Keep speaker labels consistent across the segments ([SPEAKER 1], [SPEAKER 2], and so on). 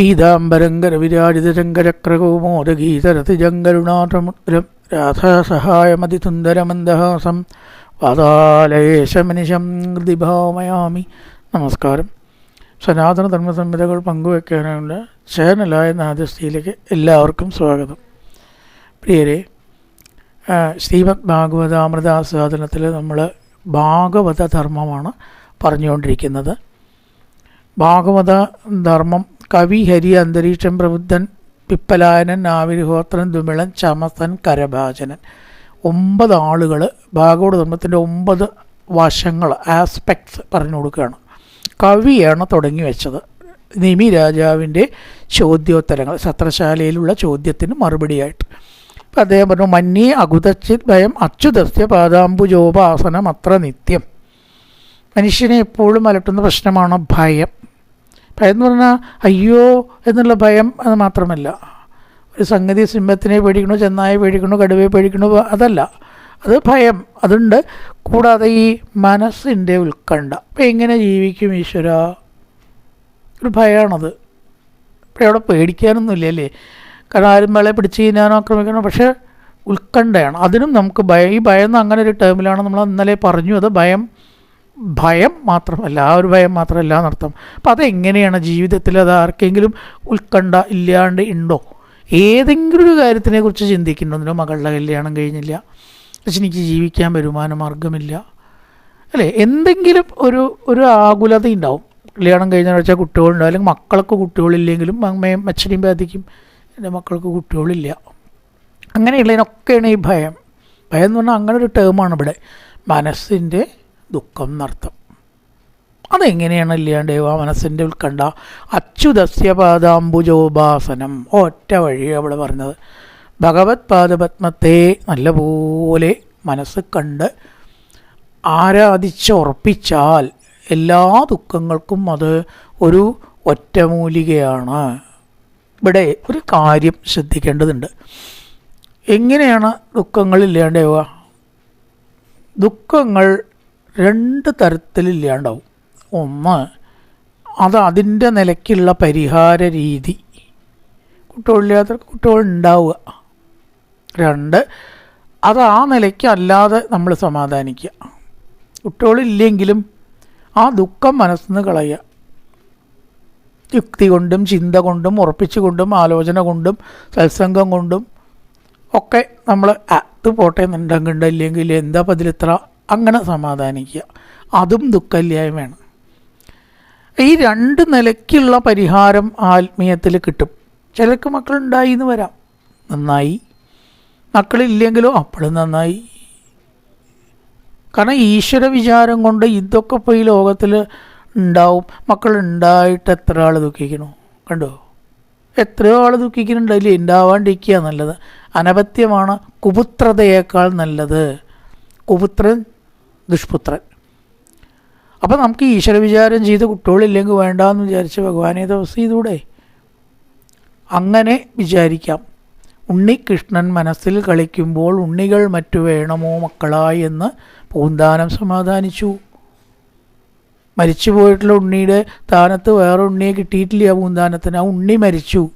[SPEAKER 1] പീതാംബരങ്കരവിരാജിതരങ്കരക്രകൗമോദഗീതരതിജങ്കരുണാതമുദ്രം രാധാസഹായമതിസുന്ദരമന്ദഹാസം വാതാലയേശമനിശം ഹൃതിഭാവമയാമി നമസ്കാരം. സനാതന ധർമ്മസംഹിതകൾ പങ്കുവയ്ക്കാനുള്ള ചാനലായ നാദസ്ഥയിലേക്ക് എല്ലാവർക്കും സ്വാഗതം. പ്രിയരെ ശ്രീമദ് ശ്രീമദ് ഭാഗവതാമൃതാസ്വാദനത്തിൽ നമ്മൾ ഭാഗവത ധർമ്മമാണ് പറഞ്ഞുകൊണ്ടിരിക്കുന്നത്. ഭാഗവത ധർമ്മം കവി ഹരി അന്തരീക്ഷം പ്രബുദ്ധൻ പിപ്പലായനൻ ആവിരിഹോത്രൻ ദുമിളൻ ചമസൻ കരഭാചനൻ ഒമ്പത് ആളുകൾ ഭാഗവത ധർമ്മത്തിന്റെ ഒമ്പത് വശങ്ങൾ ആസ്പെക്ട്സ് പറഞ്ഞു കൊടുക്കുകയാണ്. കവിയാണ് തുടങ്ങി വെച്ചത്. നിമി രാജാവിന്റെ ചോദ്യോത്തരങ്ങൾ സത്രശാലയിലുള്ള ചോദ്യത്തിന് മറുപടിയായിട്ട്. അപ്പം അദ്ദേഹം പറഞ്ഞു മന്യേ അകുതച്ചിത് ഭയം അച്യുതസ്യ പാദാംബുജോപാസനം അത്ര നിത്യം. മനുഷ്യനെ എപ്പോഴും അലട്ടുന്ന പ്രശ്നമാണ് ഭയം. ഭയം എന്ന് പറഞ്ഞാൽ അയ്യോ എന്നുള്ള ഭയം അത് മാത്രമല്ല. ഒരു സംഗതി സിംഹത്തിനെ പേടിക്കണു ചെന്നായെ പേടിക്കണു കടുവയെ പേടിക്കണു അതല്ല. അത് ഭയം. അതുണ്ട്. കൂടാതെ ഈ മനസ്സിന്റെ ഉത്കണ്ഠ. അപ്പം എങ്ങനെ ജീവിക്കും ഈശ്വര? ഒരു ഭയമാണത് ഇപ്പം അവിടെ പേടിക്കാനൊന്നുമില്ല അല്ലേ കാരണം ആരും വേളെ പിടിച്ച് കഴിഞ്ഞാനോ ആക്രമിക്കണോ? പക്ഷേ ഉത്കണ്ഠയാണ്. അതിനും നമുക്ക് ഭയം. ഈ ഭയം എന്ന് അങ്ങനെ ഒരു ടേമിലാണ് നമ്മൾ ഇന്നലെ പറഞ്ഞു. അത് ഭയം ഭയം മാത്രമല്ല ആ ഒരു ഭയം മാത്രമല്ല എന്നർത്ഥം. അപ്പം അതെങ്ങനെയാണ് ജീവിതത്തിൽ അത് ആർക്കെങ്കിലും ഉത്കണ്ഠ ഇല്ലാണ്ട് ഉണ്ടോ? ഏതെങ്കിലും ഒരു കാര്യത്തിനെക്കുറിച്ച് ചിന്തിക്കുന്നുണ്ടോ? മകളുടെ കല്യാണം കഴിഞ്ഞില്ല. പക്ഷെ എനിക്ക് ജീവിക്കാൻ വരുമാന മാർഗമില്ല അല്ലേ? എന്തെങ്കിലും ഒരു ഒരു ആകുലത ഉണ്ടാവും. കല്യാണം കഴിഞ്ഞ വെച്ചാൽ കുട്ടികളുണ്ടാവും അല്ലെങ്കിൽ മക്കൾക്ക് കുട്ടികളില്ലെങ്കിലും അമ്മയും അച്ഛനെയും ബാധിക്കും. എന്റെ മക്കൾക്ക് കുട്ടികളില്ല. അങ്ങനെയുള്ളതിനൊക്കെയാണ് ഈ ഭയം. ഭയം എന്ന് പറഞ്ഞാൽ അങ്ങനെ ഒരു ടേമാണ് ഇവിടെ. മനസ്സിന്റെ ദുഃഖം എന്നർത്ഥം അതെങ്ങനെയാണ് ഇല്ലാണ്ട് ആ മനസ്സിന്റെ ഉത്കണ്ഠ? അച്യുതസ്യ പാദാംബുജോപാസനം ഒറ്റ വഴി അവിടെ പറഞ്ഞത്. ഭഗവത് പാദപത്മത്തെ നല്ലപോലെ മനസ്സ് കണ്ട് ആരാധിച്ചുറപ്പിച്ചാൽ എല്ലാ ദുഃഖങ്ങൾക്കും അത് ഒരു ഒറ്റമൂലികയാണ്. ഇവിടെ ഒരു കാര്യം ശ്രദ്ധിക്കേണ്ടതുണ്ട്. എങ്ങനെയാണ് ദുഃഖങ്ങൾ ദുഃഖങ്ങൾ രണ്ട് തരത്തിലില്ലാണ്ടാവും. ഒന്ന് അത് അതിന്റെ നിലയ്ക്കുള്ള പരിഹാര രീതി. കുട്ടികളില്ലാത്തവർക്ക് കുട്ടികൾ ഉണ്ടാവുക രണ്ട് അത് ആ നിലയ്ക്ക് അല്ലാതെ നമ്മൾ സമാധാനിക്കുക. കുട്ടികളില്ലെങ്കിലും ആ ദുഃഖം മനസ്സിൽ നിന്ന് കളയുക. യുക്തി കൊണ്ടും ചിന്ത കൊണ്ടും ഉറപ്പിച്ചു കൊണ്ടും ആലോചന കൊണ്ടും സത്സംഗം കൊണ്ടും ഒക്കെ നമ്മൾ അത് പോട്ടെ എന്നുണ്ടെങ്കിൽ എന്താ പതിലിത്ര അങ്ങനെ സമാധാനിക്കുക. അതും ദുഃഖമില്ലായ്മയാണ് ഈ രണ്ട് നിലയ്ക്കുള്ള പരിഹാരം ആത്മീയത്തിൽ കിട്ടും. ചിലക്ക് മക്കളുണ്ടായി എന്ന് വരാം. നന്നായി. മക്കളില്ലെങ്കിലോ അപ്പോഴും നന്നായി. കാരണം ഈശ്വര വിചാരം കൊണ്ട് ഇതൊക്കെ ഇപ്പോൾ ഈ ലോകത്തിൽ ഉണ്ടാവും. മക്കളുണ്ടായിട്ട് എത്ര ആൾ ദുഃഖിക്കണു? കണ്ടോ? എത്രയോ ആൾ ദുഃഖിക്കുന്നുണ്ട്. ഉണ്ടാവാണ്ടിരിക്കുക നല്ലത്. അനപത്യമാണ് കുപുത്രതയേക്കാൾ നല്ലത്. കുപുത്രൻ ദുഷ്പുത്രൻ. അപ്പം നമുക്ക് ഈശ്വര വിചാരം ചെയ്ത് കുട്ടികളില്ലെങ്കിൽ വേണ്ടെന്ന് വിചാരിച്ച് ഭഗവാനെ ദിവസം ചെയ്തൂടെ അങ്ങനെ വിചാരിക്കാം. ഉണ്ണികൃഷ്ണൻ മനസ്സിൽ കളിക്കുമ്പോൾ ഉണ്ണികൾ മറ്റു വേണമോ മക്കളായി എന്ന് പൂന്താനം സമാധാനിച്ചു. മരിച്ചു പോയിട്ടുള്ള ഉണ്ണിയുടെ സ്ഥാനത്ത് വേറെ ഉണ്ണിയെ കിട്ടിയിട്ടില്ല പൂന്താനത്തിന്. ആ ഉണ്ണി മരിച്ചു.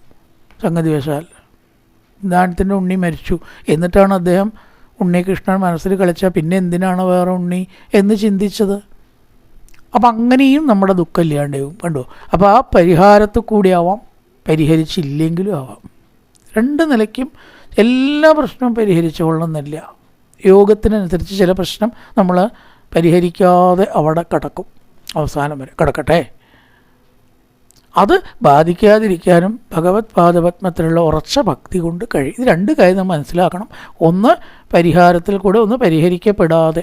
[SPEAKER 1] സംഗതി വശാൽ. പൂന്താനത്തിന്റെ ഉണ്ണി മരിച്ചു. എന്നിട്ടാണ് അദ്ദേഹം ഉണ്ണികൃഷ്ണൻ മനസ്സിൽ കളിച്ചാൽ പിന്നെ എന്തിനാണ് വേറെ ഉണ്ണി എന്ന് ചിന്തിച്ചത്? അപ്പം അങ്ങനെയും നമ്മുടെ ദുഃഖം ഇല്ലാണ്ടാവും കണ്ടോ? അപ്പോൾ ആ പരിഹാരത്തിൽ കൂടിയാവാം പരിഹരിച്ചില്ലെങ്കിലും ആവാം. രണ്ട് നിലയ്ക്കും എല്ലാ പ്രശ്നവും പരിഹരിച്ചുകൊള്ളുന്നില്ല യോഗത്തിനനുസരിച്ച് ചില പ്രശ്നം നമ്മൾ പരിഹരിക്കാതെ അവിടെ കിടക്കും. അവസാനം വരെ. കിടക്കട്ടെ? അത് ബാധിക്കാതിരിക്കാനും ഭഗവത് പാദപത്മത്തിലുള്ള ഉറച്ച ഭക്തി കൊണ്ട് കഴിയും ഇത് രണ്ട് കാര്യം നമ്മൾ മനസ്സിലാക്കണം. ഒന്ന് പരിഹാരത്തിൽ കൂടെ ഒന്ന് പരിഹരിക്കപ്പെടാതെ.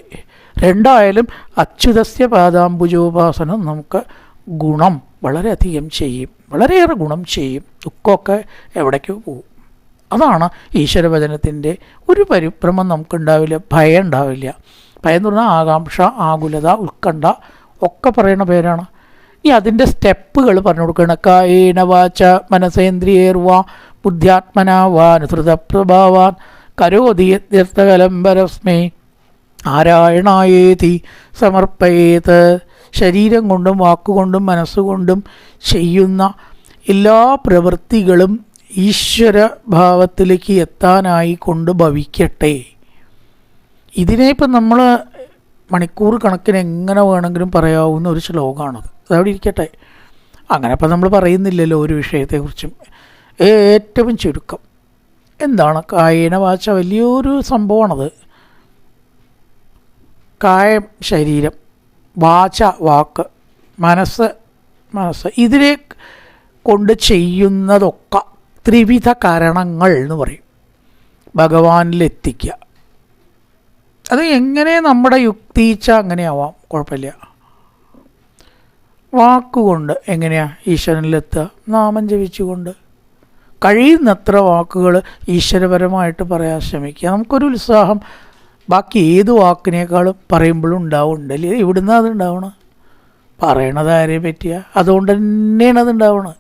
[SPEAKER 1] രണ്ടായാലും അച്യുതസ്യ പാദാംബുജോപാസനം നമുക്ക് ഗുണം വളരെയധികം ചെയ്യും. വളരെയേറെ ഗുണം ചെയ്യും. ദുഃഖമൊക്കെ എവിടേക്കോ പോകും. അതാണ് ഈശ്വരവചനത്തിന്റെ ഒരു പരിഭ്രമം നമുക്കുണ്ടാവില്ല ഭയം ഉണ്ടാവില്ല ഭയം എന്ന് പറഞ്ഞാൽ ആകാംക്ഷ ആകുലത ഉത്കണ്ഠ ഒക്കെ പറയുന്ന പേരാണ്. ഇനി അതിന്റെ സ്റ്റെപ്പുകൾ പറഞ്ഞു കൊടുക്കണം കായേന വാച മനസേന്ദ്രിയേർവാ ബുദ്ധ്യാത്മന വാനുസൃതപ്രഭാവാൻ കരോതി യത്യർത്ഥകലംബരസ്മേ നാരായണായേതി സമർപ്പയേത്. ശരീരം കൊണ്ടും വാക്കുകൊണ്ടും മനസ്സുകൊണ്ടും ചെയ്യുന്ന എല്ലാ പ്രവൃത്തികളും ഈശ്വര ഭാവത്തിലേക്ക് എത്താനായി കൊണ്ട് ഭവിക്കട്ടെ. ഇതിനെ ഇപ്പം നമ്മൾ മണിക്കൂർ കണക്കിന് എങ്ങനെ വേണമെങ്കിലും പറയാവുന്ന ഒരു ശ്ലോകമാണത് അതവിടെ ഇരിക്കട്ടെ. അങ്ങനെ ഇപ്പം നമ്മൾ പറയുന്നില്ലല്ലോ ഒരു വിഷയത്തെക്കുറിച്ചും. ഏറ്റവും ചുരുക്കം. എന്താണ് കായേന വാച്ച വലിയൊരു സംഭവമാണത്. കായം ശരീരം വാച വാക്ക് മനസ്സ് മനസ്സ്. ഇതിനെ കൊണ്ട് ചെയ്യുന്നതൊക്കെ ത്രിവിധ കാരണങ്ങൾ എന്ന് പറയും. ഭഗവാനിലെത്തിക്കുക അത് എങ്ങനെ നമ്മുടെ യുക്തിച്ച അങ്ങനെയാവാം? കുഴപ്പമില്ല. വാക്കുകൊണ്ട് എങ്ങനെയാണ് ഈശ്വരനിലെത്തുക? നാമം ജപിച്ചുകൊണ്ട്. കഴിയുന്നത്ര വാക്കുകൾ ഈശ്വരപരമായിട്ട് പറയാൻ ശ്രമിക്കുക. നമുക്കൊരു ഉത്സാഹം. ബാക്കി ഏത് വാക്കിനേക്കാളും പറയുമ്പോഴും ഉണ്ടാവുന്നുണ്ട്. അല്ലേ? ഇവിടുന്ന് അത് ഉണ്ടാവണം? പറയണത് ആരെ പറ്റിയ? അതുകൊണ്ട് തന്നെയാണ് അത് ഉണ്ടാവണത്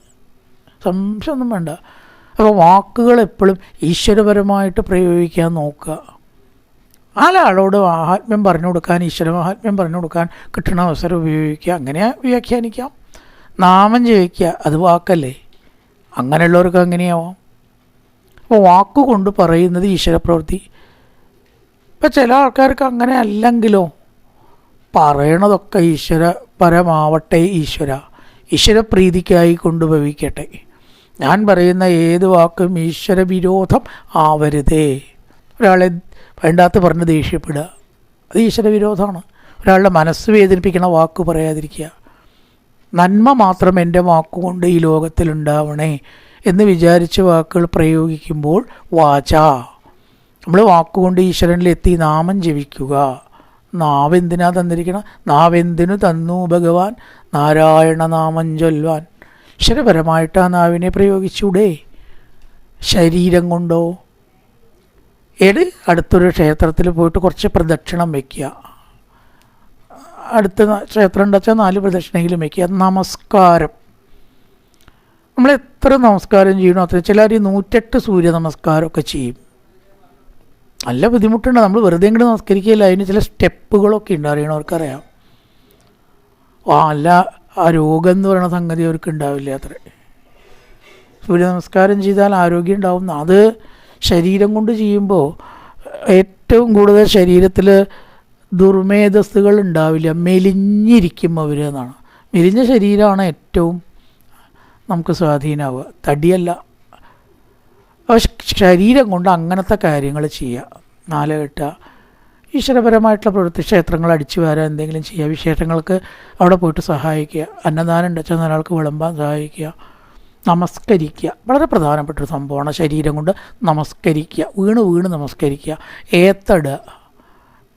[SPEAKER 1] സംശയമൊന്നും വേണ്ട. അപ്പോൾ വാക്കുകൾ എപ്പോഴും ഈശ്വരപരമായിട്ട് പ്രയോഗിക്കാൻ നോക്കുക. നാലാളോട് ആത്മ്യം പറഞ്ഞു കൊടുക്കാൻ ഈശ്വര മഹാത്മ്യം പറഞ്ഞു കൊടുക്കാൻ കിട്ടുന്ന അവസരം ഉപയോഗിക്കുക. അങ്ങനെ വ്യാഖ്യാനിക്കാം. നാമം ജയിക്കുക അത് വാക്കല്ലേ? അങ്ങനെയുള്ളവർക്ക് അങ്ങനെയാവാം. അപ്പോൾ വാക്കുകൊണ്ട് പറയുന്നത് ഈശ്വരപ്രവൃത്തി. ഇപ്പം ചില ആൾക്കാർക്ക് അങ്ങനെ അല്ലെങ്കിലോ പറയണതൊക്കെ ഈശ്വര പരമാവട്ടെ ഈശ്വര. ഈശ്വരപ്രീതിക്കായി കൊണ്ട് ഭവിക്കട്ടെ. ഞാൻ പറയുന്ന ഏത് വാക്കും ഈശ്വര വിരോധം ആവരുതേ. ഒരാളെ വേണ്ടാത്ത പറഞ്ഞ് ദേഷ്യപ്പെടുക. അത് ഈശ്വര വിരോധമാണ്. ഒരാളുടെ മനസ്സ് വേദനിപ്പിക്കണ വാക്ക് പറയാതിരിക്കുക. നന്മ മാത്രം എന്റെ വാക്കുകൊണ്ട് ഈ ലോകത്തിലുണ്ടാവണേ എന്ന് വിചാരിച്ച് വാക്കുകൾ പ്രയോഗിക്കുമ്പോൾ വാച. നമ്മൾ വാക്കുകൊണ്ട് ഈശ്വരനിലെത്തി നാമം ജപിക്കുക. നാവെന്തിനാ തന്നിരിക്കണം? നാവെന്തിനു തന്നു ഭഗവാൻ? നാരായണ നാമം ചൊല്ലുവാൻ. ഈശ്വരപരമായിട്ട് ആ നാവിനെ പ്രയോഗിച്ചൂടെ ശരീരം കൊണ്ടോ? ഏട് അടുത്തൊരു ക്ഷേത്രത്തിൽ പോയിട്ട് കുറച്ച് പ്രദക്ഷിണം വയ്ക്കുക അടുത്ത ക്ഷേത്രം ഉണ്ടെച്ചാൽ നാല് പ്രദക്ഷിണെങ്കിലും വയ്ക്കുക നമസ്കാരം. നമ്മൾ എത്ര നമസ്കാരം ചെയ്യണോ അത്ര ചിലർ ഈ നൂറ്റെട്ട് സൂര്യ നമസ്കാരമൊക്കെ ചെയ്യും. നല്ല ബുദ്ധിമുട്ടുണ്ട്. നമ്മൾ വെറുതെ ഇങ്ങോട്ട് നമസ്കരിക്കുകയില്ല. അതിന് ചില സ്റ്റെപ്പുകളൊക്കെ ഉണ്ട്. അറിയണവർക്കറിയാം. ആ അല്ല ആ രോഗം എന്ന് പറയുന്ന സംഗതി അവർക്ക് ഉണ്ടാവില്ല അത്ര. സൂര്യ നമസ്കാരം ചെയ്താൽ ആരോഗ്യം ഉണ്ടാവും. അത് ശരീരം കൊണ്ട് ചെയ്യുമ്പോൾ ഏറ്റവും കൂടുതൽ ശരീരത്തിൽ ദുർമേധസ്സുകൾ ഉണ്ടാവില്ല. മെലിഞ്ഞിരിക്കും അവർ എന്നാണ്. മെലിഞ്ഞ ശരീരമാണ് ഏറ്റവും നമുക്ക് സ്വാധീനമാവുക തടിയല്ല. ശരീരം കൊണ്ട് അങ്ങനത്തെ കാര്യങ്ങൾ ചെയ്യുക. നാല് കെട്ടുക ഈശ്വരപരമായിട്ടുള്ള പ്രവൃത്തി ക്ഷേത്രങ്ങൾ അടിച്ചു വരാൻ എന്തെങ്കിലും ചെയ്യുക. വിശേഷങ്ങൾക്ക് അവിടെ പോയിട്ട് സഹായിക്കുക. അന്നദാനം ഉണ്ടെച്ചാൽ ഒരാൾക്ക് വിളമ്പാൻ സഹായിക്കുക. നമസ്കരിക്കുക. വളരെ പ്രധാനപ്പെട്ട ഒരു സംഭവമാണ് ശരീരം കൊണ്ട് നമസ്കരിക്കുക. വീണ് വീണ് നമസ്കരിക്കുക. ഏത്തടുക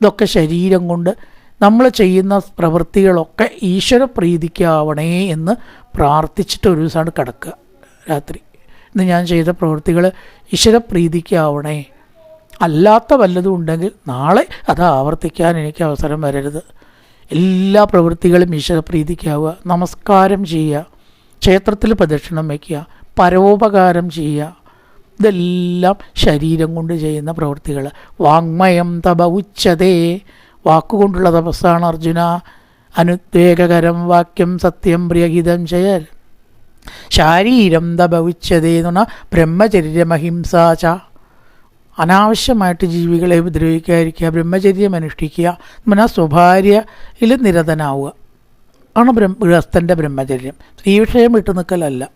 [SPEAKER 1] ഇതൊക്കെ ശരീരം കൊണ്ട് നമ്മൾ ചെയ്യുന്ന പ്രവൃത്തികളൊക്കെ ഈശ്വര പ്രീതിക്കാവണേ എന്ന് പ്രാർത്ഥിച്ചിട്ട് ഒരു ദിവസമാണ് കിടക്കുക രാത്രി. ഇന്ന് ഞാൻ ചെയ്ത പ്രവൃത്തികൾ ഈശ്വര പ്രീതിക്കാവണേ അല്ലാത്ത വല്ലതും ഉണ്ടെങ്കിൽ നാളെ അത് ആവർത്തിക്കാൻ എനിക്ക് അവസരം വരരുത്. എല്ലാ പ്രവൃത്തികളും ഈശ്വര പ്രീതിക്കാവുക നമസ്കാരം ചെയ്യുക. ക്ഷേത്രത്തിൽ പ്രദക്ഷിണം വയ്ക്കുക പരോപകാരം ചെയ്യുക. ഇതെല്ലാം ശരീരം കൊണ്ട് ചെയ്യുന്ന പ്രവൃത്തികൾ വാങ്മയം തപ ഉച്ചതേ. വാക്കുകൊണ്ടുള്ള തപസ്സാണ് അർജുന. അനുദ്വേഗകരം വാക്യം സത്യം പ്രിയഹിതം ചെയ്യൽ. ശാരീരം തപ ഉച്ചതേ എന്ന് പറഞ്ഞാൽ ബ്രഹ്മചര്യമഹിംസാച അനാവശ്യമായിട്ട് ജീവികളെ ഉപദ്രവിക്കാതിരിക്കുക ബ്രഹ്മചര്യം അനുഷ്ഠിക്കുക എന്ന് പറഞ്ഞാൽ സ്വഭാര്യയിൽ നിരതനാവുക. ആണ് ബ്രഹ്മ ഗൃഹസ്ഥന്റെ ബ്രഹ്മചര്യം. സ്ത്രീ വിഷയം വിട്ടു നിൽക്കലല്ല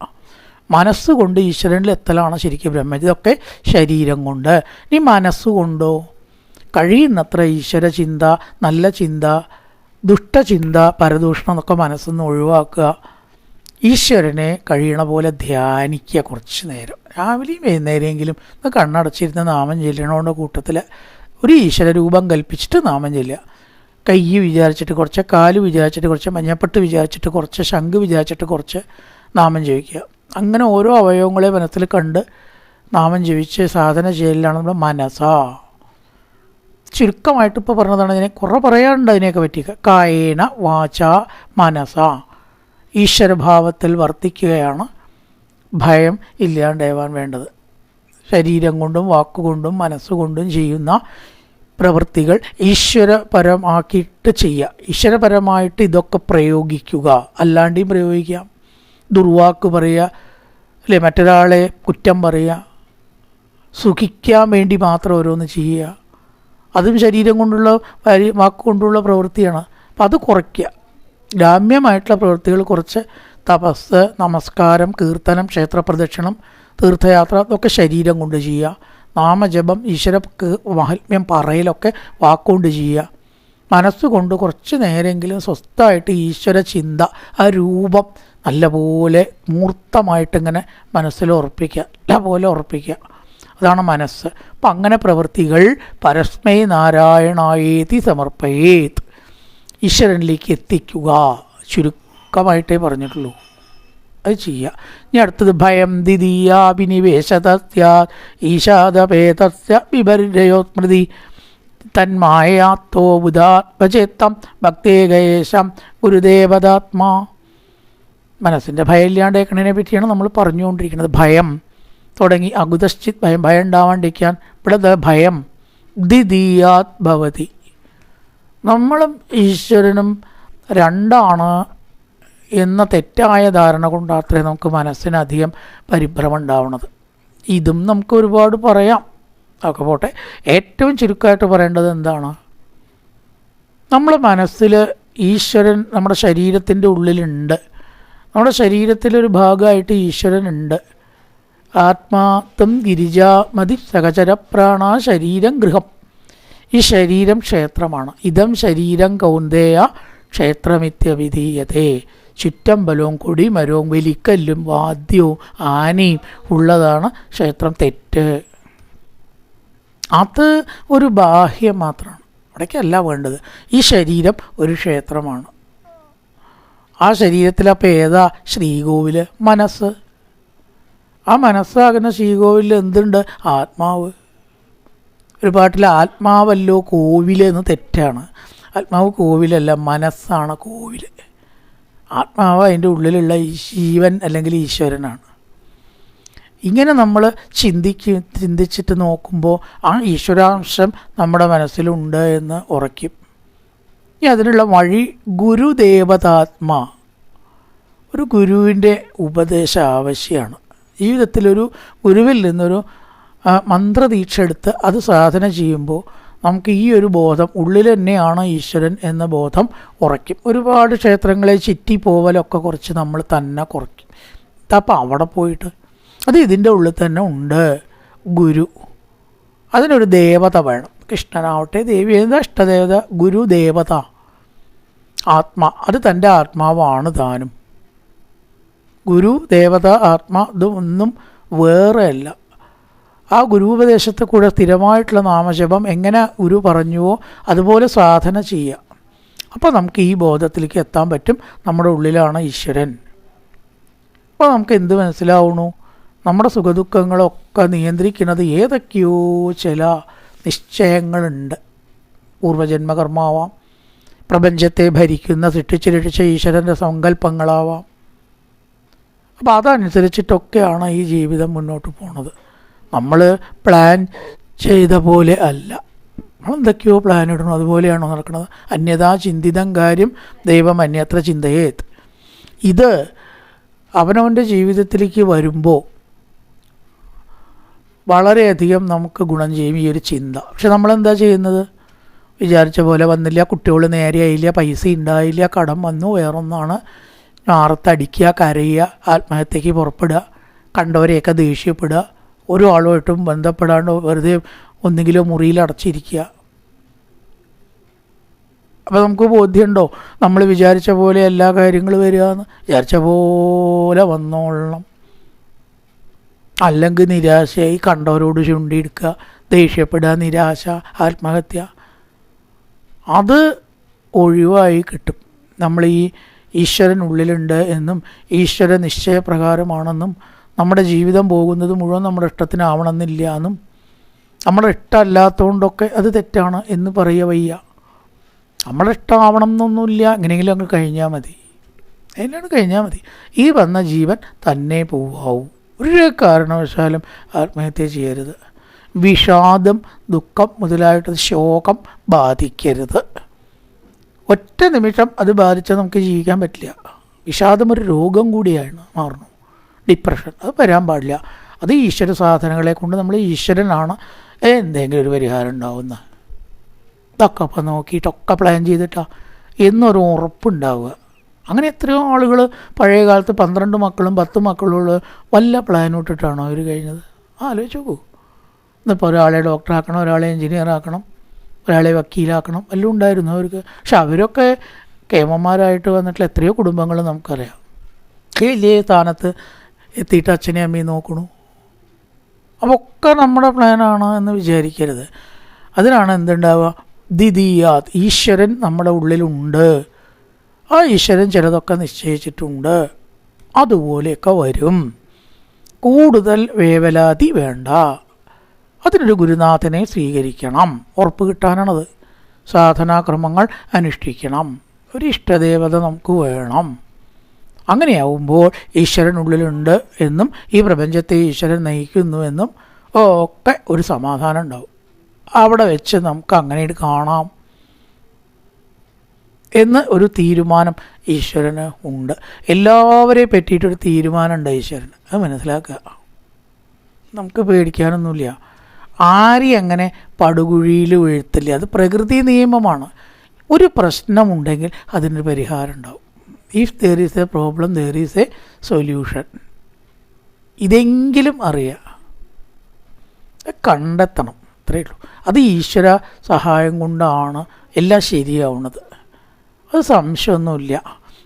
[SPEAKER 1] മനസ്സുകൊണ്ട് ഈശ്വരനിൽ എത്തലാണ് ശരിക്കും ബ്രഹ്മചര്യം. ഇതൊക്കെ ശരീരം കൊണ്ട്. ഇനി മനസ്സുകൊണ്ടോ കഴിയുന്നത്ര ഈശ്വര ചിന്ത നല്ല ചിന്ത ദുഷ്ടചിന്ത പരദൂഷണം എന്നൊക്കെ മനസ്സിൽ നിന്ന് ഒഴിവാക്കുക. ഈശ്വരനെ കഴിയണ പോലെ ധ്യാനിക്കുക കുറച്ച് നേരം. രാവിലെയും വൈകുന്നേരമെങ്കിലും ഒന്ന് കണ്ണടച്ചിരുന്ന് നാമം ചെല്ലണോണ്ട് കൂട്ടത്തിൽ ഒരു ഈശ്വര രൂപം കൽപ്പിച്ചിട്ട് നാമം ചെല്ലുക. കൈ വിചാരിച്ചിട്ട് കുറച്ച് കാൽ വിചാരിച്ചിട്ട് കുറച്ച് മഞ്ഞപ്പെട്ട് വിചാരിച്ചിട്ട് കുറച്ച് ശംഖ് വിചാരിച്ചിട്ട് കുറച്ച് നാമം ജപിക്കുക. അങ്ങനെ ഓരോ അവയവങ്ങളെ മനസ്സിൽ കണ്ട് നാമം ജപിച്ച് സാധന ചെയ്യലാണ് നമ്മുടെ മനസ്സാ. ചുരുക്കമായിട്ട് ഇപ്പോൾ പറഞ്ഞതാണ് ഇതിനെ കുറേ പറയാനുണ്ട് അതിനെയൊക്കെ പറ്റി കായേന വാച മനസ ഈശ്വരഭാവത്തിൽ വർത്തിക്കുകയാണ്. ഭയം ഇല്ലാണ്ടാവാൻ വേണ്ടത്. ശരീരം കൊണ്ടും വാക്കുകൊണ്ടും മനസ്സുകൊണ്ടും ചെയ്യുന്ന പ്രവൃത്തികൾ ഈശ്വരപരമാക്കിയിട്ട് ചെയ്യുക. ഈശ്വരപരമായിട്ട് ഇതൊക്കെ പ്രയോഗിക്കുക. അല്ലാണ്ടും പ്രയോഗിക്കാം. ദുർവാക്ക് പറയുക അല്ലെ? മറ്റൊരാളെ കുറ്റം പറയുക. സുഖിക്കാൻ വേണ്ടി മാത്രം ഓരോന്ന് ചെയ്യുക. അതും ശരീരം കൊണ്ടുള്ള വാക്ക് വാക്കുകൊണ്ടുള്ള പ്രവൃത്തിയാണ്. അപ്പം അത് കുറയ്ക്കുക. ഗ്രാമ്യമായിട്ടുള്ള പ്രവൃത്തികൾ കുറച്ച് തപസ് നമസ്കാരം കീർത്തനം ക്ഷേത്രപ്രദക്ഷിണം തീർത്ഥയാത്ര ഇതൊക്കെ ശരീരം കൊണ്ട് ചെയ്യുക. നാമജപം ഈശ്വര മഹാത്മ്യം മാഹാത്മ്യം പറയലൊക്കെ വാക്കുകൊണ്ട് ചെയ്യുക. മനസ്സുകൊണ്ട് കുറച്ച് നേരെങ്കിലും സ്വസ്ഥമായിട്ട് ഈശ്വര ചിന്ത ആ രൂപം നല്ലപോലെ മൂർത്തമായിട്ടിങ്ങനെ മനസ്സിൽ ഉറപ്പിക്കുക നല്ലപോലെ ഉറപ്പിക്കുക. അതാണ് മനസ്സ്. അപ്പം അങ്ങനെ പ്രവൃത്തികൾ പരസ്മൈ നാരായണായേതി സമർപ്പയേത്. ഈശ്വരനിലേക്ക് എത്തിക്കുക. ചുരുക്കമായിട്ടേ പറഞ്ഞിട്ടുള്ളൂ. അത് ചെയ്യുക ഇനി അടുത്തത് ഭയം ദിതീയാഭിനിവേശതസ്യ ഈശാദപേതസ്യ വിപര്യോസ്മൃതി തന്മായാത്തോ ബുധാത്മചേത്തം ഭക്തേകേശം ഗുരുദേവതാത്മാ. മനസ്സിന്റെ ഭയമില്ലാണ്ടേക്കണതിനെ പറ്റിയാണ് നമ്മൾ പറഞ്ഞുകൊണ്ടിരിക്കുന്നത്. ഭയം തുടങ്ങി അകുതശ്ചിത് ഭയം ഭയം ഉണ്ടാവാണ്ടിരിക്കാൻ ഇവിടെ ഭയം ദിദീയാത് ഭവതി നമ്മളും ഈശ്വരനും രണ്ടാണ്. എന്ന തെറ്റായ ധാരണ കൊണ്ടാത്രേ നമുക്ക് മനസ്സിനധികം പരിഭ്രമം ഉണ്ടാവുന്നത് ഇതും നമുക്ക് ഒരുപാട് പറയാം. ഒക്കെ പോട്ടെ. ഏറ്റവും ചുരുക്കമായിട്ട് പറയേണ്ടത് എന്താണ്? നമ്മൾ മനസ്സിൽ ഈശ്വരൻ നമ്മുടെ ശരീരത്തിന്റെ ഉള്ളിലുണ്ട്. നമ്മുടെ ശരീരത്തിലൊരു ഭാഗമായിട്ട് ഈശ്വരനുണ്ട്. ആത്മാത്വം ഗിരിജാമതി സഹചരപ്രാണ ശരീരം ഗൃഹം. ഈ ശരീരം ക്ഷേത്രമാണ്. ഇതം ശരീരം കൗന്ദേയ ക്ഷേത്രമിത്യവിധീയതേ. ചുറ്റമ്പലവും കൊടിമരവും വെലിക്കല്ലും വാദ്യവും ആനയും ഉള്ളതാണ് ക്ഷേത്രം തെറ്റ്. അത് ഒരു ബാഹ്യം മാത്രമാണ്. അവിടേക്കല്ല വേണ്ടത്. ഈ ശരീരം ഒരു ക്ഷേത്രമാണ്. ആ ശരീരത്തിൽ ശരീരത്തിലപ്പോൾ ഏതാ? ശ്രീകോവിൽ മനസ്സ്. ആ മനസ്സാകുന്ന ശ്രീകോവിലിൽ എന്തുണ്ട്? ആത്മാവ്. ഒരു പാട്ടിൽ ആത്മാവല്ലോ കോവിൽ എന്ന് തെറ്റാണ്. ആത്മാവ് കോവിലല്ല മനസ്സാണ് കോവിൽ ആത്മാവ് അതിന്റെ ഉള്ളിലുള്ള ഈ ശിവൻ അല്ലെങ്കിൽ ഈശ്വരനാണ്. ഇങ്ങനെ നമ്മൾ ചിന്തിക്ക് ചിന്തിച്ചിട്ട് നോക്കുമ്പോൾ ആ ഈശ്വരാംശം നമ്മുടെ മനസ്സിലുണ്ട് എന്ന് ഉറയ്ക്കും. ഇനി അതിനുള്ള വഴി ഗുരുദേവതാത്മാ. ഒരു ഗുരുവിന്റെ ഉപദേശം ആവശ്യമാണ്. ജീവിതത്തിലൊരു ഗുരുവിൽ നിന്നൊരു മന്ത്രദീക്ഷ എടുത്ത് അത് സാധന ചെയ്യുമ്പോൾ നമുക്ക് ഈ ഒരു ബോധം ഉള്ളിൽ തന്നെയാണ് ഈശ്വരൻ എന്ന ബോധം ഉറയ്ക്കും. ഒരുപാട് ക്ഷേത്രങ്ങളെ ചുറ്റി പോവലൊക്കെ കുറച്ച് നമ്മൾ തന്നെ കുറയ്ക്കും. അപ്പം അവിടെ പോയിട്ട് അത് ഇതിന്റെ ഉള്ളിൽ തന്നെ ഉണ്ട്. ഗുരു. അതിനൊരു ദേവത വേണം. കൃഷ്ണനാവട്ടെ ദേവി ഏതാ ഇഷ്ടദേവത ഗുരു ദേവത. ആത്മാ. അത് തന്റെ ആത്മാവാണ് താനും. ഗുരു ദേവത ആത്മാ ഇതൊന്നും വേറെയല്ല. ആ ഗുരുപദേശത്തെ കൂടെ സ്ഥിരമായിട്ടുള്ള നാമജപം എങ്ങനെ ഗുരു പറഞ്ഞുവോ അതുപോലെ സാധന ചെയ്യുക. അപ്പോൾ നമുക്ക് ഈ ബോധത്തിലേക്ക് എത്താൻ പറ്റും. നമ്മുടെ ഉള്ളിലാണ് ഈശ്വരൻ. അപ്പോൾ നമുക്ക് എന്ത് മനസ്സിലാവുന്നു? നമ്മുടെ സുഖദുഃഖങ്ങളൊക്കെ നിയന്ത്രിക്കുന്നത് ഏതൊക്കെയോ ചില നിശ്ചയങ്ങളുണ്ട്. പൂർവജന്മകർമാവാം പ്രപഞ്ചത്തെ ഭരിക്കുന്ന സൃഷ്ടിച്ചിരട്ടിച്ച ഈശ്വരന്റെ സങ്കല്പങ്ങളാവാം. അപ്പോൾ അതനുസരിച്ചിട്ടൊക്കെയാണ് ഈ ജീവിതം മുന്നോട്ട് പോണത്. നമ്മൾ പ്ലാൻ ചെയ്ത പോലെ അല്ല. നമ്മളെന്തൊക്കെയോ പ്ലാൻ ഇടണം. അതുപോലെയാണോ നടക്കുന്നത് അന്യതാ ചിന്തിതം കാര്യം ദൈവം അന്യത്ര ചിന്തയേത്. ഇത് അവനവന്റെ ജീവിതത്തിലേക്ക് വരുമ്പോൾ വളരെയധികം നമുക്ക് ഗുണം ചെയ്യും ഈ ഒരു ചിന്ത. പക്ഷെ നമ്മളെന്താ ചെയ്യുന്നത്? വിചാരിച്ച പോലെ വന്നില്ല കുട്ടികൾ നേരെയായില്ല പൈസ ഉണ്ടായില്ല കടം വന്നു വേറൊന്നാണ്. ഞാറത്തടിക്കുക കരയുക ആത്മഹത്യക്ക് പുറപ്പെടുക കണ്ടവരെയൊക്കെ ദേഷ്യപ്പെടുക ഒരു ആളുമായിട്ടും ബന്ധപ്പെടാണ്ട് വെറുതെ ഒന്നെങ്കിലും മുറിയിൽ അടച്ചിരിക്കുക. അപ്പോൾ നമുക്ക് ബോധ്യമുണ്ടോ നമ്മൾ വിചാരിച്ച പോലെ എല്ലാ കാര്യങ്ങളും വരിക എന്ന് വിചാരിച്ച പോലെ വന്നോളണം. അല്ലെങ്കിൽ നിരാശയായി കണ്ടവരോട് ചുണ്ടിയെടുക്കുക ദേഷ്യപ്പെടുക നിരാശ ആത്മഹത്യ. അത് ഒഴിവായി കിട്ടും. നമ്മൾ ഈ ഈശ്വരൻ ഉള്ളിലുണ്ട് എന്നും ഈശ്വര നിശ്ചയപ്രകാരമാണെന്നും നമ്മുടെ ജീവിതം പോകുന്നത് മുഴുവൻ നമ്മുടെ ഇഷ്ടത്തിനാവണമെന്നില്ല എന്നും നമ്മുടെ ഇഷ്ടമല്ലാത്തതുകൊണ്ടൊക്കെ അത് തെറ്റാണ് എന്ന് പറയുക വയ്യ. നമ്മുടെ ഇഷ്ടമാവണം എന്നൊന്നുമില്ല. എങ്ങനെയെങ്കിലും അങ്ങ് കഴിഞ്ഞാൽ മതി. അതിനാണ് കഴിഞ്ഞാൽ മതി. ഈ വന്ന ജീവൻ തന്നെ പോവാവും. ഒരു കാരണവശാലും ആത്മഹത്യ ചെയ്യരുത്. വിഷാദം ദുഃഖം മുതലായിട്ട് ശോകം ബാധിക്കരുത്. ഒറ്റ നിമിഷം അത് ബാധിച്ചാൽ നമുക്ക് ജീവിക്കാൻ പറ്റില്ല. വിഷാദം ഒരു രോഗം കൂടിയാണ് മാറുന്നു ഡിപ്രഷൻ. അത് വരാൻ പാടില്ല. അത് ഈശ്വര സാധനങ്ങളെ കൊണ്ട് നമ്മൾ ഈശ്വരനാണ്. എന്തെങ്കിലും ഒരു പരിഹാരം ഉണ്ടാവുന്ന. ഇതൊക്കെ അപ്പം നോക്കിയിട്ടൊക്കെ പ്ലാൻ ചെയ്തിട്ടാ. എന്നൊരു ഉറപ്പുണ്ടാവുക. അങ്ങനെ എത്രയോ ആളുകൾ പഴയ കാലത്ത് പന്ത്രണ്ട് മക്കളും പത്ത് മക്കളുള്ള വല്ല പ്ലാൻ ഇട്ടിട്ടാണോ അവർ കഴിഞ്ഞത്? ആലോചിച്ച് നോക്കൂ. ഇന്നിപ്പോൾ ഒരാളെ ഡോക്ടറാക്കണം ഒരാളെ എഞ്ചിനീയർ ആക്കണം ഒരാളെ വക്കീലാക്കണം. എല്ലാം ഉണ്ടായിരുന്നു അവർക്ക്. പക്ഷെ അവരൊക്കെ കേമന്മാരായിട്ട് വന്നിട്ടുള്ള എത്രയോ കുടുംബങ്ങൾ നമുക്കറിയാം. വലിയ സ്ഥാനത്ത് എത്തിയിട്ട് അച്ഛനെയും അമ്മയും നോക്കണു. അപ്പോൾ ഒക്കെ നമ്മുടെ പ്ലാനാണ് എന്ന് വിചാരിക്കരുത്. അതിനാണ് എന്തുണ്ടാവുക? ദിദിയാത് ഈശ്വരൻ നമ്മുടെ ഉള്ളിലുണ്ട്. ആ ഈശ്വരൻ ചിലതൊക്കെ നിശ്ചയിച്ചിട്ടുണ്ട്. അതുപോലെയൊക്കെ വരും. കൂടുതൽ വേവലാതി വേണ്ട. അതിനൊരു ഗുരുനാഥനെ സ്വീകരിക്കണം. ഉറപ്പ് കിട്ടാനാണത്. സാധനാക്രമങ്ങൾ അനുഷ്ഠിക്കണം. ഒരു ഇഷ്ടദേവത നമുക്ക് വേണം. അങ്ങനെയാവുമ്പോൾ ഈശ്വരനുള്ളിലുണ്ട് എന്നും ഈ പ്രപഞ്ചത്തെ ഈശ്വരൻ നയിക്കുന്നു എന്നും ഒക്കെ ഒരു സമാധാനം ഉണ്ടാവും. അവിടെ വെച്ച് നമുക്ക് അങ്ങനെ കാണാം എന്ന് ഒരു തീരുമാനം ഈശ്വരന് ഉണ്ട്. എല്ലാവരെയും പറ്റിയിട്ടൊരു തീരുമാനമുണ്ട് ഈശ്വരന്. അത് മനസ്സിലാക്കുക. നമുക്ക് പേടിക്കാനൊന്നുമില്ല. ആരെയും അങ്ങനെ പടുകുഴിയിൽ വീഴ്ത്തില്ല. അത് പ്രകൃതി നിയമമാണ്. ഒരു പ്രശ്നമുണ്ടെങ്കിൽ അതിനൊരു പരിഹാരം ഉണ്ടാവും. If there is a problem there is a solution ഇതെങ്കിലും അറിയാം. കണ്ടെത്തണം. അത്രയേ ഉള്ളൂ. അത് ഈശ്വര സഹായം കൊണ്ടാണ് എല്ലാം ശരിയാവുന്നത്. അത് സംശയമൊന്നുമില്ല.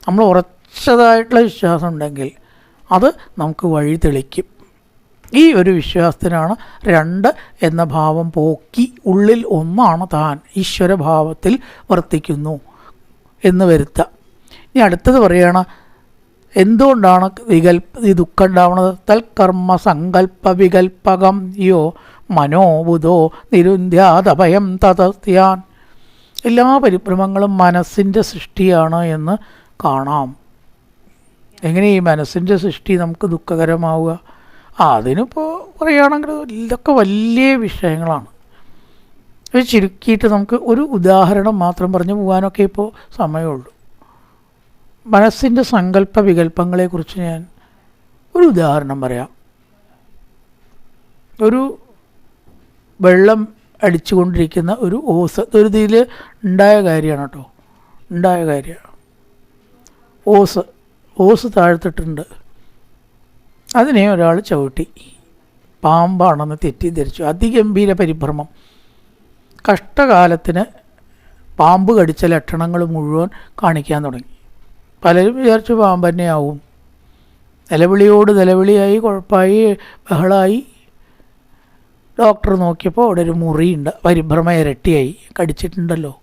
[SPEAKER 1] നമ്മൾ ഉറച്ചതായിട്ടുള്ള വിശ്വാസം ഉണ്ടെങ്കിൽ അത് നമുക്ക് വഴി തെളിക്കും. ഈ ഒരു വിശ്വാസത്തിനാണ് രണ്ട് എന്ന ഭാവം പോക്കി ഉള്ളിൽ ഒന്നാണ് താൻ. ഈശ്വരഭാവത്തിൽ വർത്തിക്കുന്നു എന്ന് വരുത്തുക ഇനി അടുത്തത് പറയുകയാണ് എന്തുകൊണ്ടാണ് വികൽപ്പ ഈ ദുഃഖം ഉണ്ടാവുന്നത്? തൽക്കർമ്മ സങ്കല്പ വികൽപകം യോ മനോബുധോ നിരുന്ധ്യാതഭയം തതസ്യാൻ എല്ലാ പരിഭ്രമങ്ങളും മനസ്സിന്റെ സൃഷ്ടിയാണ് എന്ന് കാണാം. എങ്ങനെ ഈ മനസ്സിന്റെ സൃഷ്ടി നമുക്ക് ദുഃഖകരമാവുക? അതിനിപ്പോൾ പറയുകയാണെങ്കിൽ ഇതൊക്കെ വലിയ വിഷയങ്ങളാണ്. ചുരുക്കിയിട്ട് നമുക്ക് ഒരു ഉദാഹരണം മാത്രം പറഞ്ഞു പോകാനൊക്കെ ഇപ്പോൾ സമയമുള്ളൂ. മനസ്സിന്റെ സങ്കല്പ വികല്പങ്ങളെക്കുറിച്ച് ഞാൻ ഒരു ഉദാഹരണം പറയാം. ഒരു വെള്ളം അടിച്ചുകൊണ്ടിരിക്കുന്ന ഒരു ഓസ് ഒരു ഇതിൽ ഉണ്ടായ കാര്യമാണ് കേട്ടോ. ഉണ്ടായ കാര്യമാണ്. ഓസ് ഓസ് താഴ്ത്തിട്ടുണ്ട്. അതിനെ ഒരാൾ ചവിട്ടി. പാമ്പാണെന്ന് തെറ്റിദ്ധരിച്ചു അതിഗംഭീര പരിഭ്രമം. കഷ്ടകാലത്തിന് പാമ്പ് കടിച്ച ലക്ഷണങ്ങൾ മുഴുവൻ കാണിക്കാൻ തുടങ്ങി. പലരും വിചാരിച്ചു പാമ്പ് തന്നെയാവും. നിലവിളിയോട് നിലവിളിയായി കുഴപ്പമായി ബഹളമായി ഡോക്ടർ നോക്കിയപ്പോൾ അവിടെ ഒരു മുറിയുണ്ട്. പരിഭ്രമ ഇരട്ടിയായി. കടിച്ചിട്ടുണ്ടല്ലോ.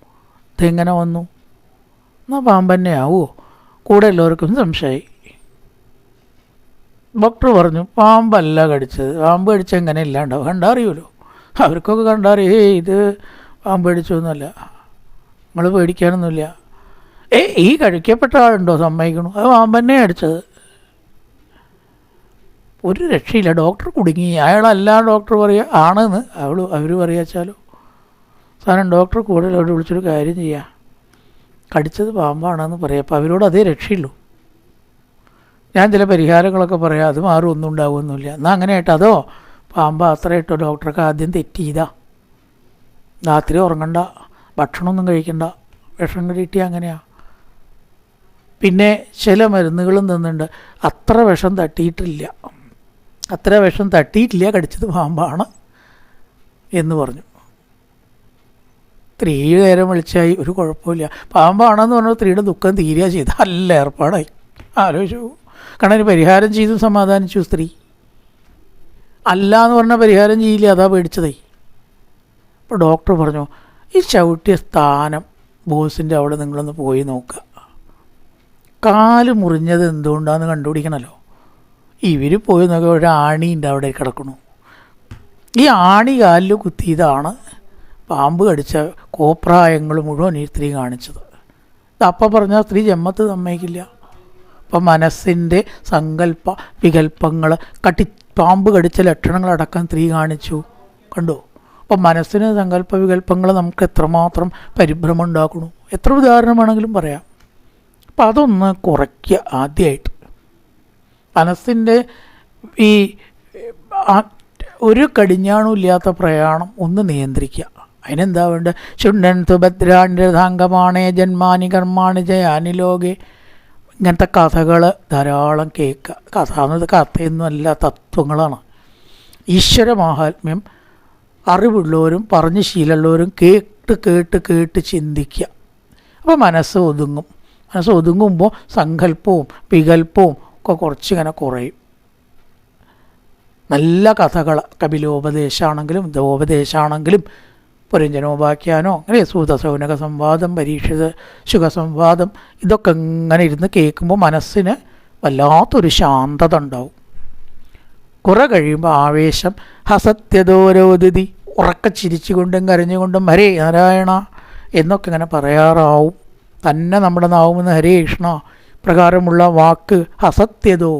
[SPEAKER 1] ഇതെങ്ങനെ വന്നു? എന്നാൽ പാമ്പ് തന്നെയാവുമോ കൂടെ എല്ലാവർക്കും സംശയമായി. ഡോക്ടർ പറഞ്ഞു പാമ്പല്ല കടിച്ചത്. പാമ്പ് കടിച്ച എങ്ങനെ ഇല്ലാണ്ടാവും കണ്ടറിയുമല്ലോ അവർക്കൊക്കെ കണ്ടറിയേ ഇത് പാമ്പ് കടിച്ചൊന്നുമല്ല നമ്മൾ പേടിക്കാനൊന്നുമില്ല. ഏ ഈ കഴിക്കപ്പെട്ട ആളുണ്ടോ സമ്മതിക്കണു? അത് തന്നെ അടിച്ചത്. ഒരു രക്ഷയില്ല. ഡോക്ടർ കുടുങ്ങി. അയാളല്ല ഡോക്ടർ പറയുക ആണെന്ന് അവൾ അവർ പറയാച്ചാലോ സാധനം ഡോക്ടർ കൂടുതൽ അവിടെ വിളിച്ചൊരു കാര്യം ചെയ്യുക കടിച്ചത് പാമ്പാണെന്ന് പറയാം. അപ്പോൾ അവരോട് അതേ രക്ഷയുള്ളൂ ഞാൻ ചില പരിഹാരങ്ങളൊക്കെ പറയാം അത് മാറും ഒന്നും ഉണ്ടാവുമൊന്നുമില്ല. എന്നാൽ അങ്ങനെ ആയിട്ട് അതോ പാമ്പ് അത്ര ഇട്ടോ ഡോക്ടർക്ക് ആദ്യം തെറ്റ് ചെയ്താ? രാത്രി ഉറങ്ങണ്ട. ഭക്ഷണമൊന്നും കഴിക്കണ്ട. വിഷം കിട്ടിയാൽ അങ്ങനെയാണ് പിന്നെ ചില മരുന്നുകളും തന്നിട്ടുണ്ട്. അത്ര വിഷം തട്ടിയിട്ടില്ല. അത്ര വിഷം തട്ടിയിട്ടില്ല കടിച്ചത് പാമ്പാണ് എന്ന് പറഞ്ഞു. സ്ത്രീ നേരം വിളിച്ചായി ഒരു കുഴപ്പമില്ല. പാമ്പാണെന്ന് പറഞ്ഞാൽ സ്ത്രീയുടെ ദുഃഖം തീരുക ചെയ്ത്. നല്ല ഏർപ്പാടായി. ആലോചിച്ചു കാരണം അതിന് പരിഹാരം ചെയ്തു സമാധാനിച്ചു സ്ത്രീ. അല്ല എന്ന് പറഞ്ഞാൽ പരിഹാരം ചെയ്യില്ല അതാ പേടിച്ചതേ. അപ്പോൾ ഡോക്ടർ പറഞ്ഞു ഈ ചവിട്ടിയ സ്ഥാനം ബോസിന്റെ അവിടെ നിങ്ങളൊന്ന് പോയി നോക്കുക. കാൽ മുറിഞ്ഞത് എന്തുകൊണ്ടാന്ന് കണ്ടുപിടിക്കണമല്ലോ ഇവർ പോയി നോക്കി ഒരു ആണിയുണ്ട് അവിടെ കിടക്കണു. ഈ ആണി കാലിൽ കുത്തിയതാണ് പാമ്പ് കടിച്ച കോപ്രായങ്ങൾ മുഴുവൻ ഈ സ്ത്രീ കാണിച്ചത്. അപ്പം പറഞ്ഞ സ്ത്രീ ജമ്മത്ത് സമ്മതിക്കില്ല. അപ്പം മനസ്സിന്റെ സങ്കല്പ വികല്പങ്ങൾ കട്ടി പാമ്പ് കടിച്ച ലക്ഷണങ്ങളടക്കം സ്ത്രീ കാണിച്ചു. കണ്ടോ? അപ്പം മനസ്സിന് സങ്കല്പ വികല്പങ്ങൾ നമുക്ക് എത്രമാത്രം പരിഭ്രമം ഉണ്ടാക്കണു. എത്ര ഉദാഹരണം വേണമെങ്കിലും പറയാം. അപ്പം അതൊന്ന് കുറയ്ക്കുക ആദ്യമായിട്ട് മനസ്സിന്റെ ഈ ഒരു കടിഞ്ഞാണും ഇല്ലാത്ത പ്രയാണം ഒന്ന് നിയന്ത്രിക്കുക. അതിനെന്താ വേണ്ട ചുണ്ടൻ സുഭദ്രാണ്യതാംഗമാണേ ജന്മാനി കർമാണി ജയാനി ലോകെ. ഇങ്ങനത്തെ കഥകൾ ധാരാളം കേൾക്കുക. കഥ എന്നത് കഥയൊന്നുമല്ല തത്വങ്ങളാണ്. ഈശ്വര മഹാത്മ്യം അറിവുള്ളവരും പറഞ്ഞ് ശീലമുള്ളവരും കേട്ട് കേട്ട് കേട്ട് ചിന്തിക്കുക. അപ്പോൾ മനസ്സ് ഒതുങ്ങും. മനസ്സ് ഒതുങ്ങുമ്പോൾ സങ്കല്പവും വികല്പവും ഒക്കെ കുറച്ചിങ്ങനെ കുറയും. നല്ല കഥകൾ കപിലോപദേശമാണെങ്കിലും ദോപദേശമാണെങ്കിലും പുരഞ്ജനോപാഖ്യാനോ അങ്ങനെ സൂതസൗനക സംവാദം പരീക്ഷിത ശുഖസംവാദം ഇതൊക്കെ ഇങ്ങനെ ഇരുന്ന് കേൾക്കുമ്പോൾ മനസ്സിന് വല്ലാത്തൊരു ശാന്തത ഉണ്ടാവും. കുറെ കഴിയുമ്പോൾ ആവേശം ഹസത്യതോരോതിഥി ഉറക്ക ചിരിച്ചുകൊണ്ടും കരഞ്ഞുകൊണ്ടും ഹരേ നാരായണ എന്നൊക്കെ ഇങ്ങനെ പറയാറാവും. തന്നെ നമ്മുടെ നാവുമെന്ന് ഹരേ കൃഷ്ണ പ്രകാരമുള്ള വാക്ക് അസത്യതോ.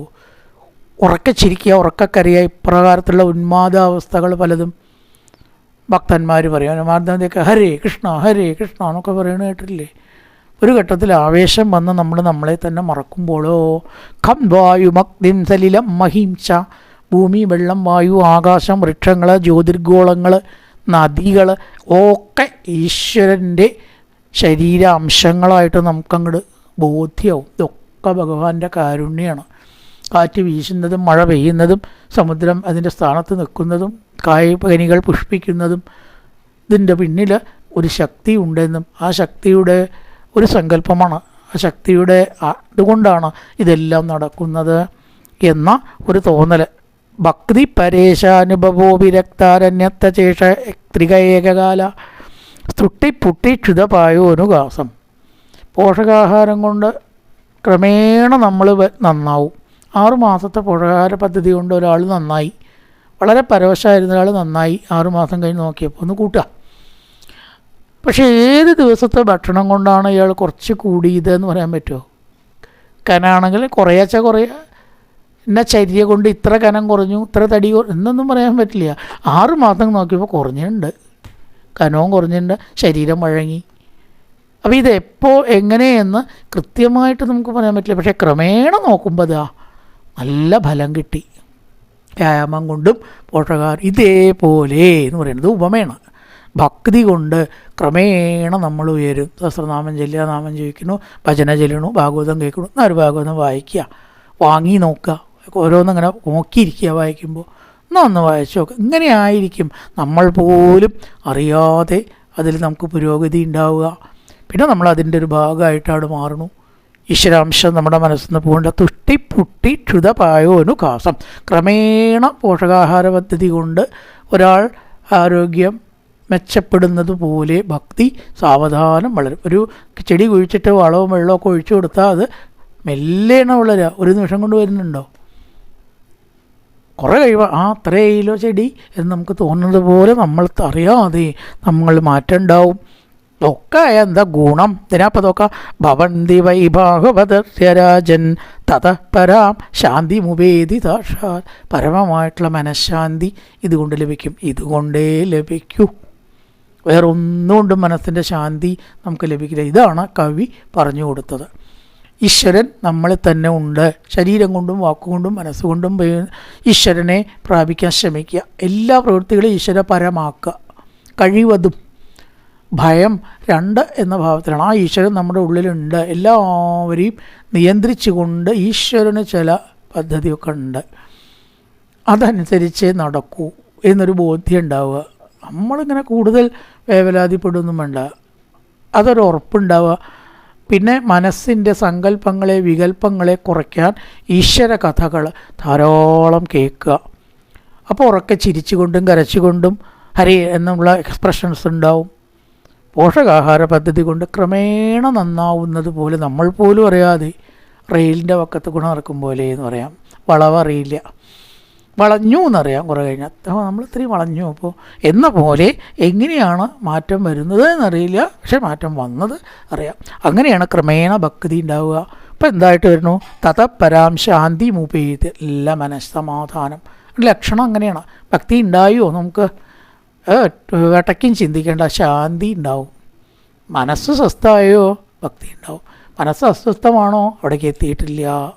[SPEAKER 1] ഉറക്ക ചിരിക്കുക ഉറക്കക്കരയ ഇപ്രകാരത്തിലുള്ള ഉന്മാദാവസ്ഥകൾ പലതും ഭക്തന്മാർ പറയും. മാർദ്ദേക്കെ ഹരേ കൃഷ്ണ ഹരേ കൃഷ്ണ എന്നൊക്കെ പറയണ കേട്ടില്ലേ ഒരു ഘട്ടത്തിൽ ആവേശം വന്ന് നമ്മൾ നമ്മളെ തന്നെ മറക്കുമ്പോഴോ ഖം വായു മക്തിം സലിലം മഹിംസ ഭൂമി വെള്ളം വായു ആകാശം വൃക്ഷങ്ങൾ ജ്യോതിർഗോളങ്ങൾ നദികൾ ഒക്കെ ഈശ്വരന്റെ ശരീരാംശങ്ങളായിട്ട് നമുക്കങ്ങോട്ട് ബോധ്യമാവും ഇതൊക്കെ ഭഗവാന്റെ കാരുണ്യമാണ് കാറ്റ് വീശുന്നതും മഴ പെയ്യുന്നതും സമുദ്രം അതിന്റെ സ്ഥാനത്ത് നിൽക്കുന്നതും കായ്കനികൾ പുഷ്പിക്കുന്നതും ഇതിന്റെ പിന്നിൽ ഒരു ശക്തി ഉണ്ടെന്നും ആ ശക്തിയുടെ ഒരു സങ്കല്പമാണ്. ആ ശക്തിയുടെ അതുകൊണ്ടാണ് ഇതെല്ലാം നടക്കുന്നത് എന്ന ഒരു തോന്നൽ ഭക്തി പരേശാനുഭവോ വിരക്താരണ്യത്ത ശേഷ ത്രികേകകാല സ്തുട്ടി പുട്ടി ക്ഷുതപായോനുകാസം പോഷകാഹാരം കൊണ്ട് ക്രമേണ നമ്മൾ നന്നാവും ആറുമാസത്തെ പോഷകാഹാര പദ്ധതി കൊണ്ട് ഒരാൾ നന്നായി. വളരെ പരവശമായിരുന്ന ഒരാൾ നന്നായി ആറുമാസം കഴിഞ്ഞ് നോക്കിയപ്പോൾ ഒന്ന് കൂട്ടുക പക്ഷേ ഏത് ദിവസത്തെ ഭക്ഷണം കൊണ്ടാണ് ഇയാൾ കുറച്ച് കൂടിയതെന്ന് പറയാൻ പറ്റുമോ കനാണെങ്കിൽ കുറയാച്ച കുറയുക എന്നെ ചര്യ കൊണ്ട് ഇത്ര കനം കുറഞ്ഞു ഇത്ര തടി കുറ- എന്നൊന്നും പറയാൻ പറ്റില്ല. ആറ് മാസം നോക്കിയപ്പോൾ കുറഞ്ഞിട്ടുണ്ട്. കനവും കുറഞ്ഞിട്ടുണ്ട് ശരീരം വഴങ്ങി. അപ്പോൾ ഇത് എപ്പോൾ എങ്ങനെയെന്ന് കൃത്യമായിട്ട് നമുക്ക് പറയാൻ പറ്റില്ല. പക്ഷേ ക്രമേണ നോക്കുമ്പോൾ അതാ നല്ല ഫലം കിട്ടി. വ്യായാമം കൊണ്ടും പോഷകാഹാരം ഇതേപോലെ എന്ന് പറയുന്നത് ഉപമയാണ്. ഭക്തി കൊണ്ട് ക്രമേണ നമ്മൾ ഉയരും. സഹസ്രനാമം ചെല്ലുക നാമം ജപിക്കുന്നു ഭജന ചെല്ലണു ഭാഗവതം കേൾക്കണു ഒരു ഭാഗവതം വായിക്കുക വാങ്ങി നോക്കുക. ഓരോന്നിങ്ങനെ നോക്കിയിരിക്കുക വായിക്കുമ്പോൾ. എന്നാ ഒന്ന് വായിച്ചു നോക്കുക ഇങ്ങനെ ആയിരിക്കും. നമ്മൾ പോലും അറിയാതെ അതിൽ നമുക്ക് പുരോഗതി ഉണ്ടാവുക. പിന്നെ നമ്മൾ അതിന്റെ ഒരു ഭാഗമായിട്ടാണ് മാറുന്നു. ഈശ്വരാംശം നമ്മുടെ മനസ്സിൽ നിന്ന് പോകേണ്ട തുഷ്ടി പുട്ടി ക്ഷുതപായോനു കാസം. ക്രമേണ പോഷകാഹാര പദ്ധതി കൊണ്ട് ഒരാൾ ആരോഗ്യം മെച്ചപ്പെടുന്നത് പോലെ ഭക്തി സാവധാനം വളരും. ഒരു ചെടി കുഴിച്ചിട്ട് വളവും വെള്ളമൊക്കെ ഒഴിച്ചു കൊടുത്താൽ അത് മെല്ലേണ വളരുക ഒരു നിമിഷം കൊണ്ട് വരുന്നുണ്ടോ? കുറേ കഴിയുമ്പോൾ ആ അത്രേ കിലോ ചെടി എന്ന് നമുക്ക് തോന്നുന്നത് പോലെ നമ്മൾ അറിയാതെ നമ്മൾ മാറ്റം ഉണ്ടാവും ഒക്കെ എന്താ ഗുണം? ഇതിനപ്പം അതൊക്കെ ഭവന്തി രാജൻ തത പരാം. ശാന്തി മുപേതി താഷാ പരമമായിട്ടുള്ള മനഃശാന്തി ഇതുകൊണ്ട് ലഭിക്കും. ഇതുകൊണ്ടേ ലഭിക്കൂ. വേറൊന്നുകൊണ്ടും മനസ്സിന്റെ ശാന്തി നമുക്ക് ലഭിക്കില്ല. ഇതാണ് കവി പറഞ്ഞു കൊടുത്തത്. ഈശ്വരൻ നമ്മളിൽ തന്നെ ഉണ്ട്. ശരീരം കൊണ്ടും വാക്കുകൊണ്ടും മനസ്സുകൊണ്ടും ഈശ്വരനെ പ്രാപിക്കാൻ ശ്രമിക്കുക. എല്ലാ പ്രവൃത്തികളും ഈശ്വരപരമാക്കുക കഴിവതും. ഭയം രണ്ട് എന്ന ഭാവത്തിലാണ്. ആ ഈശ്വരൻ നമ്മുടെ ഉള്ളിലുണ്ട്. എല്ലാവരെയും നിയന്ത്രിച്ചുകൊണ്ട് ഈശ്വരന് ചില പദ്ധതിയൊക്കെ ഉണ്ട്. അതനുസരിച്ച് നടക്കൂ എന്നൊരു ബോധ്യം ഉണ്ടാവുക. നമ്മളിങ്ങനെ കൂടുതൽ വേവലാതിപ്പെടുന്നും വേണ്ട അതൊരു ഉറപ്പുണ്ടാവുക. പിന്നെ മനസ്സിന്റെ സങ്കല്പങ്ങളെ വികല്പങ്ങളെ കുറയ്ക്കാൻ ഈശ്വര കഥകൾ ധാരാളം കേൾക്കുക. അപ്പോൾ ഉറക്കെ ചിരിച്ചുകൊണ്ടും കരച്ചുകൊണ്ടും ഹരി എന്നുള്ള എക്സ്പ്രഷൻസ് ഉണ്ടാവും. പോഷകാഹാര പദ്ധതി കൊണ്ട് ക്രമേണ നന്നാവുന്നത് പോലെ നമ്മൾ പോലും അറിയാതെ റെയിലിന്റെ പക്കത്ത് ഗുണം ഇറക്കും പോലെ എന്ന് പറയാം. വളവറിയില്ല. വളഞ്ഞു എന്നറിയാം കുറേ കഴിഞ്ഞാൽ അപ്പോൾ നമ്മൾ ഇത്രയും വളഞ്ഞു. അപ്പോൾ എന്ന പോലെ എങ്ങനെയാണ് മാറ്റം വരുന്നത് എന്നറിയില്ല. പക്ഷേ മാറ്റം വന്നത് അറിയാം. അങ്ങനെയാണ് ക്രമേണ ഭക്തി ഉണ്ടാവുക. അപ്പോൾ എന്തായിട്ട് വരുന്നു? തത പരാം ശാന്തി മുപേത് എല്ലാ മനസ്സമാധാനം ലക്ഷണം അങ്ങനെയാണ്. ഭക്തി ഉണ്ടായോ? നമുക്ക് വേട്ടയ്ക്കും ചിന്തിക്കേണ്ട. ശാന്തി ഉണ്ടാവും. മനസ്സ് സ്വസ്ഥമായോ? ഭക്തി ഉണ്ടാവും. മനസ്സ് അസ്വസ്ഥമാണോ? അവിടേക്ക് എത്തിയിട്ടില്ല.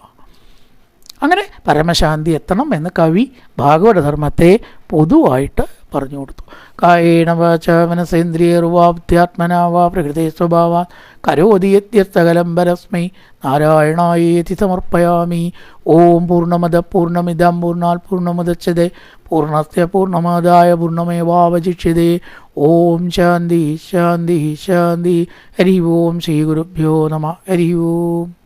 [SPEAKER 1] അങ്ങനെ പരമശാന്തി എത്തണം എന്ന് കവി ഭാഗവതധർമ്മത്തെ പൊതുവായിട്ട് പറഞ്ഞു കൊടുത്തു. കായേണ വാച മനസേന്ദ്രിയർവാബ്ധ്യാത്മനാ പ്രകൃതി സ്വഭാവാ. കരോതി യത്യസ്തകലം പരസ്മൈ. നാരായണായേതി സമർപ്പയാമി. ഓം പൂർണമത പൂർണമിതം പൂർണാൽ പൂർണമുദച്ഛതേ പൂർണസ്യ പൂർണമാതായ പൂർണമേവാവശിഷ്യതേ ഓം ശാന്തി ശാന്തി ശാന്തി. ഹരി ഓം ശ്രീ ഗുരുഭ്യോ നമ. ഹരി ഓം.